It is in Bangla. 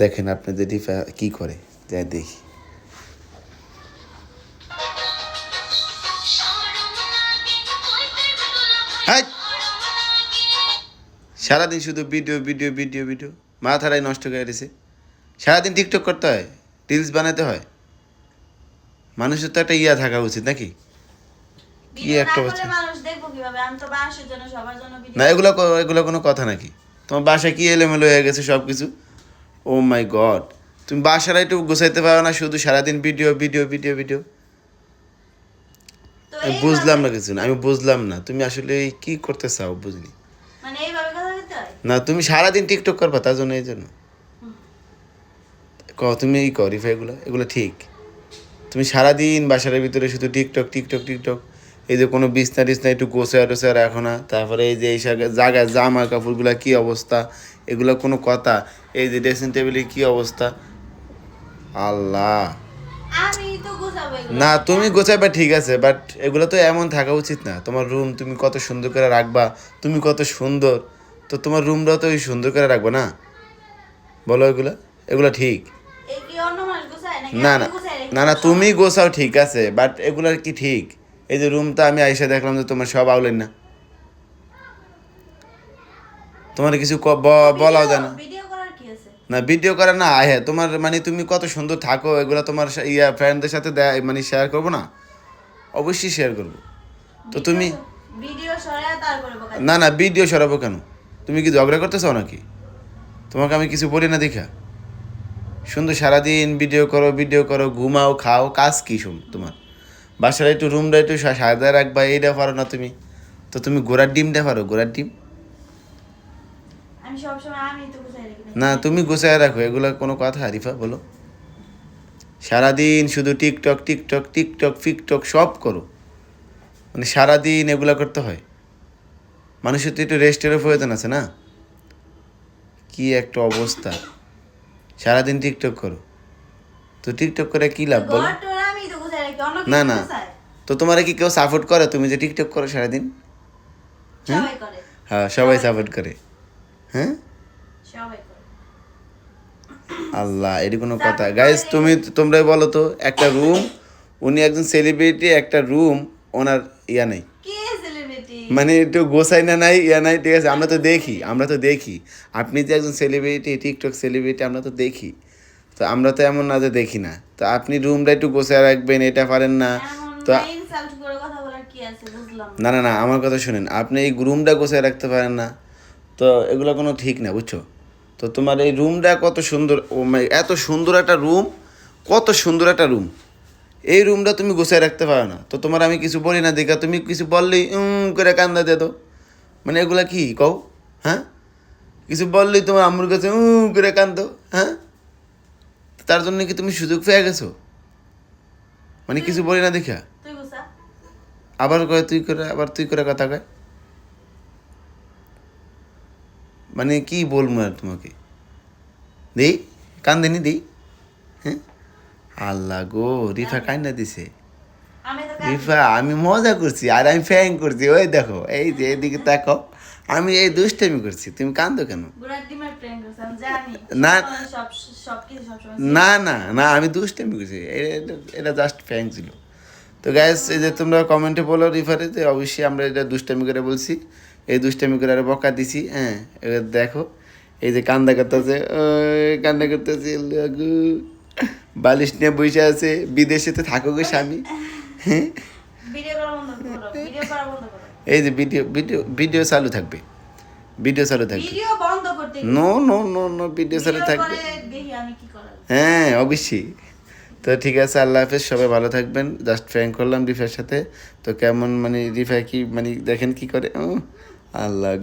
দেখেন আপনাদের রিফা কি করে যাই দেখি! সারাদিন শুধু ভিডিও ভিডিও ভিডিও ভিডিও মাথারাই নষ্ট করে দিছে। সারাদিন টিকটক করতে হয় রিলস বানাতে হয়। মানুষের তো একটা ইয়া থাকা উচিত নাকি? কি একটা হচ্ছে? না এগুলো এগুলো কোনো কথা নাকি? তোমার বাসায় কি এলোমেলো হয়ে গেছে সব কিছু ও মাই গড তুমি বাসাটা একটু গোছাইতে পারো না শুধু সারাদিন ভিডিও ভিডিও ভিডিও ভিডিও আমি বুঝলাম না কিছু না আমি বুঝলাম না। তুমি আসলে কি করতে চাও বুঝলি মানে না তুমি সারাদিন টিকটক করবা তার জন্য এই জন্য। ক তুমি এই কর এগুলো এগুলো ঠিক। তুমি সারাদিন বাসার ভিতরে শুধু টিকটক টিকটক টিকটক এই যে কোনো বিছনা টিছনা একটু গোছায় টোছায় রাখো না। তারপরে এই যে এই জায়গায় জামা কাপড়গুলো কী অবস্থা? এগুলো কোনো কথা। এই যে ড্রেসিং টেবিলের কী অবস্থা? আল্লাহ। এগুলো। না তুমি গোছাবে ঠিক আছে বাট এগুলো তো এমন থাকা উচিত না। তোমার রুম তুমি কত সুন্দর করে রাখবা তুমি কত সুন্দর তো তোমার রুমটাও তো ওই সুন্দর করে রাখবা না? বলো এগুলো এগুলো ঠিক। না না না না তুমি গোছাও ঠিক আছে বাট এগুলার কি ঠিক? এই যে রুমটা আমি আইসা দেখলাম যে তোমার সব আউলেন না। তোমার কিছু বলাও যায় না। না ভিডিও করে না হ্যাঁ তোমার মানে তুমি কত সুন্দর থাকো এগুলো তোমার ইয়া ফ্রেন্ডদের সাথে দেয় মানে শেয়ার করব না? অবশ্যই শেয়ার করব। তো তুমি না না ভিডিও সরাবো কেন? তুমি কি ঝগড়া করতে চাও নাকি? তোমাকে আমি কিছু বলি না দেখা। সুন্দর সারাদিন ভিডিও করো ভিডিও করো ঘুমাও খাও কাজ কি শুন তোমার? বাসার একটু রুমটা একটু সা- সাদা রাখবা এইটা পারো না তুমি। তো তুমি ঘোড়ার ডিমটা পারো ঘোড়ার ডিম? আমি সবসময় আমি তো গোছাই রাখি না তুমি গোছায় রাখো এগুলো কোনো কথা আরিফা বলো। সারাদিন শুধু টিকটক টিকটক টিকটক ফিকটক সব করো। মানে সারাদিন এগুলো করতে হয়। মানুষের তো একটু রেস্টেরও প্রয়োজন আছে না? কি একটা অবস্থা। সারাদিন টিকটক করো। তো টিকটক করে কি লাভ বলো? না না। তো তোমার কি কেউ সাপোর্ট করে? তুমি যে টিকটক করো সারাদিন? সবাই হ্যাঁ? সবাই সাপোর্ট করে। হ্যাঁ? আল্লাহ এটি কোনো কথা। গাইজ তুমি তোমরাই বলো তো একটা রুম উনি একজন সেলিব্রিটি একটা রুম ওনার ইয়া নেই। কে সেলিব্রিটি মানে একটু গোসাই না নাই ইয়া নাই ঠিক আছে আমরা তো দেখি আমরা তো দেখি। আপনি যে একজন সেলিব্রিটি টিকটক সেলিব্রিটি আমরা তো দেখি। তো আমরা তো এমন না যে দেখি না। তো আপনি রুমটা একটু গোছায় রাখবেন এটা পারেন না। তো ইনসাল্ট করে কথা বলার কি আছে? বুঝলাম না। না না আমার কথা শুনেন আপনি এই রুমটা গোছায় রাখতে পারেন না। তো এগুলো কোনো ঠিক না বুঝছ? তো তোমার এই রুমটা কত সুন্দর এত সুন্দর একটা রুম কত সুন্দর একটা রুম এই রুমটা তুমি গুছিয়ে রাখতে পারো না। তো তোমার আমি কিছু বলি না দেখা তুমি কিছু বললেই উম করে কান্দা দে তো মানে এগুলা কি কও? হ্যাঁ? কিছু বললেই তোমার আম্মুর কাছে উম করে কান্দো হ্যাঁ? তার জন্য কি তুমি সুযোগ পেয়ে গেছো? মানে কিছু বলি না দেখা। আবার কয় তুই করে আবার তুই করে কথা কয়। মানে কি বলব আর তোমাকে? দেই কান্দিনি দেই হ্যাঁ? আল্লাহ গো রিফা কান্না দিছে। রিফা আমি মজা করছি আর আমি ফ্যাং করছি ওই দেখো এই যে এদিকে তাকাও আমি এই দুষ্টামি করছি তুমি কান্দো কেন? না। না না না আমি দুষ্টামি করছি এটা জাস্ট ফ্যাং ছিল। তো গ্যাস এই যে তোমরা কমেন্টে বলো রিফারে যে অবশ্যই আমরা এটা দুষ্টামি করে বলছি। এই দুষ্টামি করে আরও বকা দিছি হ্যাঁ এবার দেখো এই যে কান্দা করতেছে কান্দা করতেছে বালিশ নিয়ে বসে আছে বিদেশে তো থাকো গো স্বামী হ্যাঁ। এই যে ভিডিও ভিডিও ভিডিও চালু থাকবে ভিডিও চালু থাকবে। No no no no video চালু থাকবে। হ্যাঁ অবশ্যই। তো ঠিক আছে আল্লাহ হাফেজ সবাই ভালো থাকবেন। জাস্ট ফ্র্যাঙ্ক করলাম রিফার সাথে। তো কেমন মানে রিফা কি মানে দেখেন কি করে? উম, আল্লাহ গো।